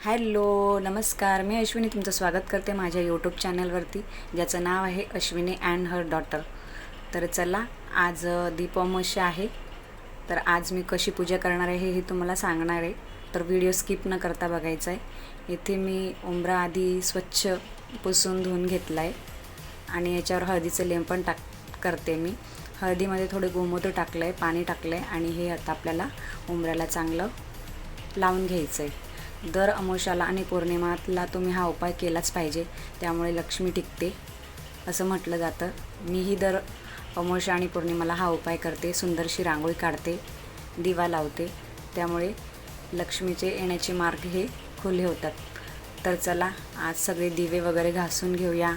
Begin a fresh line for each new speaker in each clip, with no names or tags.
Hello नमस्कार. मी अश्विनी तुमचं स्वागत करते माझ्या यूट्यूब चॅनलवरती ज्याचं नाव आहे अश्विनी अँड हर डॉटर तर चला आज अ, आहे. तर आज मी कशी पूजा करणार आहे हे तुम्हाला सांगणार आहे. तर व्हिडिओ स्किप न करता बघायचा आहे. इथे मी उंबरा आधी स्वच्छ पुसून धुवून घेतला आहे आणि याच्यावर हळदीचं लेप पण टाक करते मी. हळदीमध्ये थोडे गोमूत्र टाकलं आहे पाणी टाकलं आहे आणि हे आता आपल्याला उंबऱ्याला चांगलं लावून घ्यायचं आहे दर अमावस्याला आणि पौर्णिमाला तुम्ही हा उपाय केलाच पाहिजे. त्यामुळे लक्ष्मी टिकते असं म्हटलं जातं. मीही दर अमावस्या आणि पौर्णिमाला हा उपाय करते सुंदरशी रांगोळी काढते दिवा लावते. त्यामुळे लक्ष्मीचे येण्याचे मार्ग हे खुले होतात. तर चला आज सगळे दिवे वगैरे घासून घेऊया.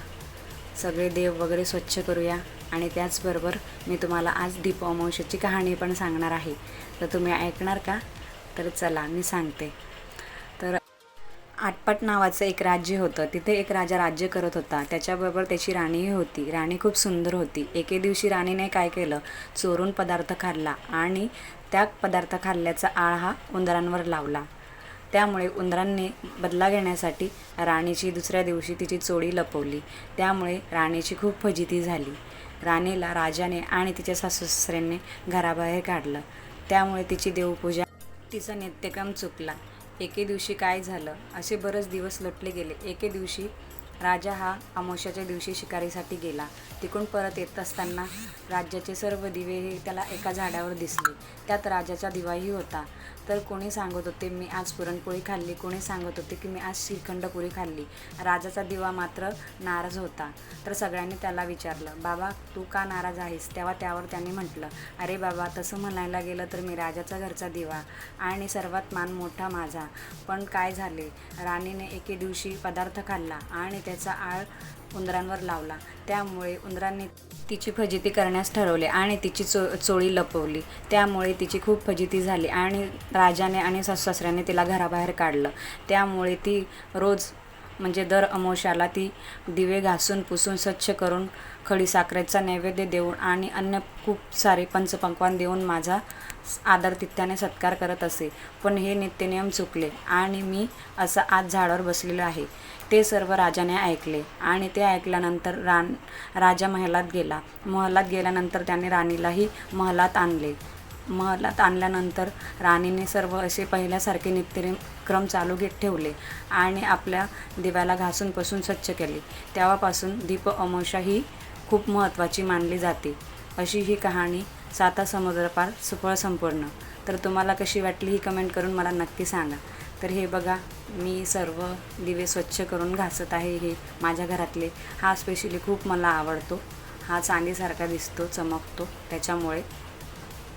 सगळे देव वगैरे स्वच्छ करूया. आणि त्याचबरोबर मी तुम्हाला आज दीप अमावस्याची कहाणी पण सांगणार आहे. तर तुम्ही ऐकणार का? तर चला मी सांगते. आटपाट नावाचं एक राज्य होतं. तिथे एक राजा राज्य करत होता. त्याच्याबरोबर त्याची राणीही होती. राणी खूप सुंदर होती. एके दिवशी राणीने काय केलं? चोरून पदार्थ खाल्ला आणि त्या पदार्थ खाल्ल्याचा आळ हा उंदरांवर लावला. त्यामुळे उंदरांनी बदला घेण्यासाठी राणीची दुसऱ्या दिवशी तिची चोळी लपवली. त्यामुळे राणीची खूप फजिती झाली. राणीला राजाने आणि तिच्या सासू सासऱ्यांनी घराबाहेर काढलं. त्यामुळे तिची देवपूजा तिचा नित्यक्रम चुकला. एके दिवशी काय झालं? असे बरेच दिवस लोटले गेले. एके दिवशी राजा हा अमावस्याच्या दिवशी शिकारीसाठी गेला. तिकडून परत येत असताना राज्याचे सर्व दिवे हे त्याला एका झाडावर दिसले. त्यात राजाचा दिवाही होता. तर कोणी सांगत होते मी आज पुरणपोळी खाल्ली. कोणी सांगत होते की मी आज श्रीखंडपुरी खाल्ली. राजाचा दिवा मात्र नाराज होता. तर सगळ्यांनी त्याला विचारलं बाबा तू का नाराज आहेस? तेव्हा त्यावर त्यांनी म्हटलं अरे बाबा तसं म्हणायला गेलं तर मी राजाचा घरचा दिवा आणि सर्वात मान मोठा माझा. पण काय झाले? राणीने एके दिवशी पदार्थ खाल्ला आणि त्याचा आळ उंदरांवर लावला. त्यामुळे उंदरांनी तिची फजिती करण्यास ठरवले आणि तिची चो चोळी लपवली. त्यामुळे तिची खूप फजिती झाली आणि राजाने आणि सासऱ्याने तिला घराबाहेर काढलं. त्यामुळे ती रोज म्हणजे दर अमोशाला ती दिवे घासून पुसून स्वच्छ करून खडीसाखरेचा नैवेद्य देऊन आणि अन्य खूप सारे पंचपक्वान देऊन माझा आदर तित्याने सत्कार करत असे. पण हे नित्यनियम चुकले आणि मी असं आज झाडावर बसलेलो आहे. ते सर्व राजाने ऐकले आणि ते ऐकल्यानंतर रान राजा महलात गेला. महलात गेल्यानंतर त्याने राणीलाही महलात आणले. महलात आणल्यानंतर राणीने सर्व असे पहिल्यासारखे नित्यक्रम चालू घेत ठेवले आणि आपल्या दिव्याला घासून पसून स्वच्छ केले. तेव्हापासून दीप अमोषा ही खूप महत्त्वाची मानली जाते. अशी ही कहाणी साता समुद्रपार सुफळ संपूर्ण. तर तुम्हाला कशी वाटली ही कमेंट करून मला नक्की सांगा. तर हे बघा मी सर्व दिवे स्वच्छ करून घासत आहे हे माझ्या घरातले. हा स्पेशली खूप मला आवडतो. हा चांदीसारखा दिसतो चमकतो त्याच्यामुळे.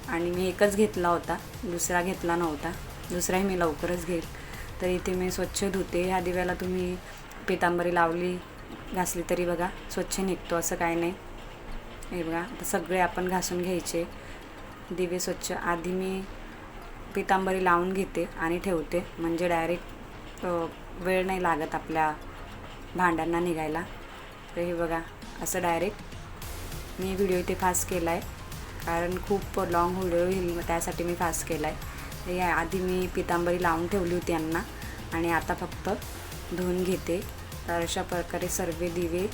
आणि मी एकच घेतला होता दुसरा घेतला नव्हता. दुसराही मी लवकरच घेईल. तर इथे मी स्वच्छ धुते. ह्या दिव्याला तुम्ही पितांबरी लावली घासली तरी बघा स्वच्छ निघतो असं काय नाही. हे बघा आता सगळे आपण घासून घ्यायचे. दिवे स्वच्छ. आधी मी पितांबरी लावून घेते आणि ठेवते. म्हणजे डायरेक्ट वेळ नाही लागत आपल्या भांड्यांना निघायला. तर हे बघा असं डायरेक्ट मी व्हिडिओ इथे फास्ट केला आहे कारण खूप लाँग व्हिडिओ होईल मग त्यासाठी मी फास्ट केला आहे या आधी मी पितांबरी लावून ठेवली होती यांना. आणि आता फक्त धुवून घेते. तर अशा प्रकारे सर्व दिवे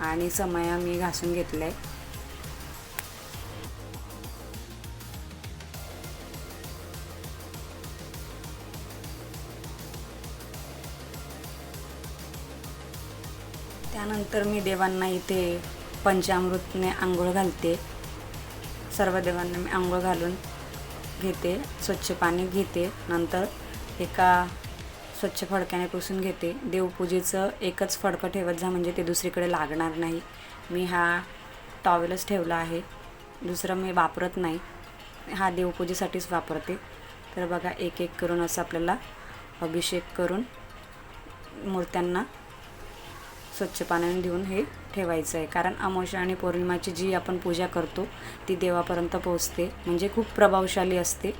आणि समया मी घासून घेतला आहे त्यानंतर मी देवांना इथे पंचामृतने आंघोळ घालते. सर्व देवांना मी आंघोळ घालून घेते स्वच्छ पाणी घेते. नंतर एका स्वच्छ फडक्याने पुसून घेते. देवपूजेचं एकच फडकं ठेवत जा म्हणजे ते दुसरीकडे लागणार नाही. मी हा टॉवेलच ठेवला आहे. दुसरं मी वापरत नाही. हा देवपूजेसाठीच वापरते. तर बघा एक एक करून असं आपल्याला अभिषेक करून मूर्त्यांना स्वच्छ पाण्याने धुवून हे ठेवायचं आहे. कारण अमावस्या आणि पौर्णिमाची जी आपण पूजा करतो ती देवापर्यंत पोहोचते. म्हणजे खूप प्रभावशाली असते.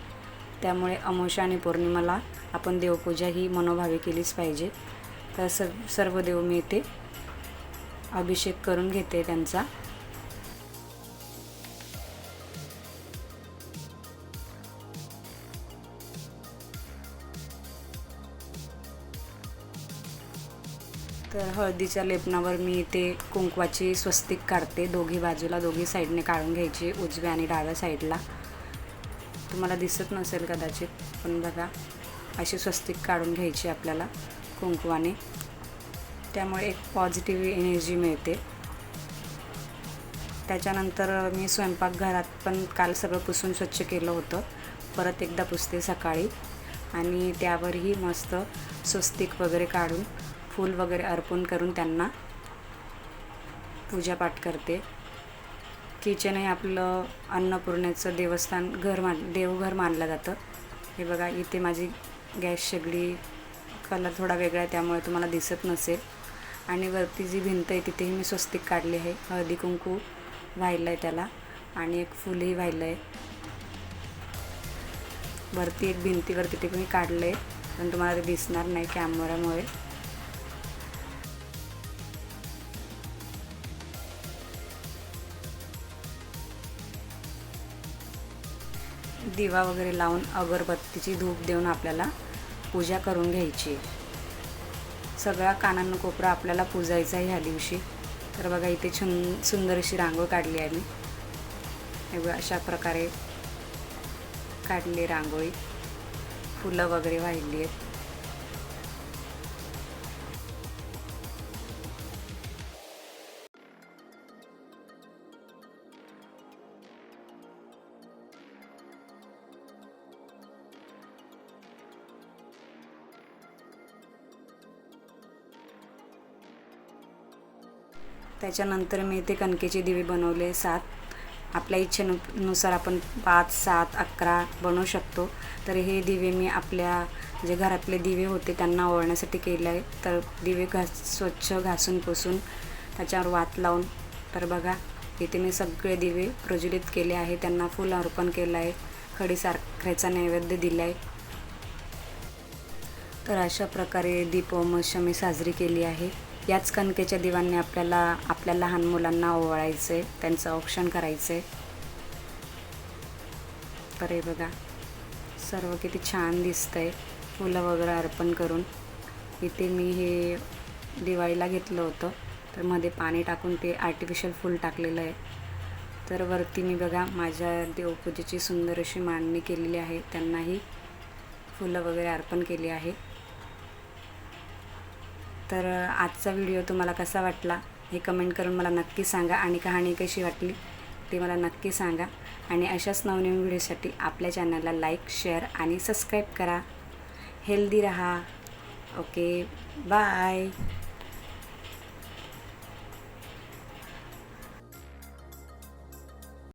त्यामुळे अमावस्या आणि पौर्णिमाला आपण देवपूजा ही मनोभावी केलीच पाहिजे. तर स सर्व देव मी इथे अभिषेक करून घेते त्यांचा. तर हळदीच्या लेपनावर मी ते कुंकवाची स्वस्तिक काढते. दोघी बाजूला दोघी साईडने काढून घ्यायची उजव्या आणि डाव्या साईडला. तुम्हाला दिसत नसेल कदाचित पण बघा अशी स्वस्तिक काढून घ्यायची आपल्याला कुंकवाने. त्यामुळे एक पॉझिटिव्ह एनर्जी मिळते. त्याच्यानंतर मी स्वयंपाकघरात पण काल सगळं पुसून स्वच्छ केलं होतं. परत एकदा पुसते सकाळी. आणि त्यावरही मस्त स्वस्तिक वगैरे काढून फूल वगैरे अर्पण करून त्यांना पूजापाठ करते. किचन हे आपलं अन्नपूर्णेचं देवस्थान घर मान देवघर मानलं जातं. हे बघा इथे माझी गॅस शेगडी कलर थोडा वेगळा आहे त्यामुळे तुम्हाला दिसत नसेल. आणि वरती जी भिंत आहे तिथेही मी स्वस्तिक काढली आहे. हळदी कुंकू वाहिलं आहे त्याला. आणि एक फुलही वाहिलं आहे. वरती एक भिंतीवर तिथे मी काढलं आहे पण तुम्हाला ते दिसणार नाही कॅमेरामुळे दिवा वगैरे लावून अगरबत्तीची धूप देऊन आपल्याला पूजा करून घ्यायची. सगळा कानांना कोपरा आपल्याला पूजायचा आहे ह्या दिवशी. तर बघा इथे छुन सुंदर अशी रांगोळ काढली आहे मी. एवढं अशा प्रकारे काढली रांगोळी. फुलं वगैरे वाहिली आहेत. त्याच्यानंतर मी ते कणकेचे दिवे बनवले. सात आपल्या इच्छेनु नुसार आपण पाच सात अकरा बनवू शकतो. तर हे दिवे मी आपल्या जे घरातले दिवे होते त्यांना ओळण्यासाठी केले आहे. तर दिवे घास स्वच्छ घासून पुसून त्याच्यावर वात लावून तर बघा इथे मी सगळे दिवे प्रज्वलित केले आहे. त्यांना फुल अर्पण केलं आहे. खडीसारख्याचा नैवेद्य दिला आहे. तर अशा प्रकारे दीपवमशा मी साजरी केली आहे. याच कणकेच्या दिवांनी आपल्याला आपल्या लहान मुलांना ओवाळायचं आहे त्यांचं औक्षण करायचं. आहे तर हे बघा सर्व किती छान दिसतं आहे फुलं वगैरे अर्पण करून. इथे मी हे दिवाळीला घेतलं होतं. तर मध्ये पाणी टाकून ते आर्टिफिशियल फूल टाकलेलं आहे. तर वरती मी बघा माझ्या देवपूजेची सुंदर अशी मांडणी केलेली आहे. त्यांनाही फुलं वगैरे अर्पण केली आहे. तर आजचा व्हिडिओ तुम्हाला कसा वाटला हे कमेंट करून मला नक्की सांगा आणि कहाणी कशी वाटली ते मला नक्की सांगा. आणि अशाच नवनवीन व्हिडिओसाठी आपल्या चॅनलला लाईक शेअर आणि सबस्क्राईब करा. हेल्दी रहा. Okay bye.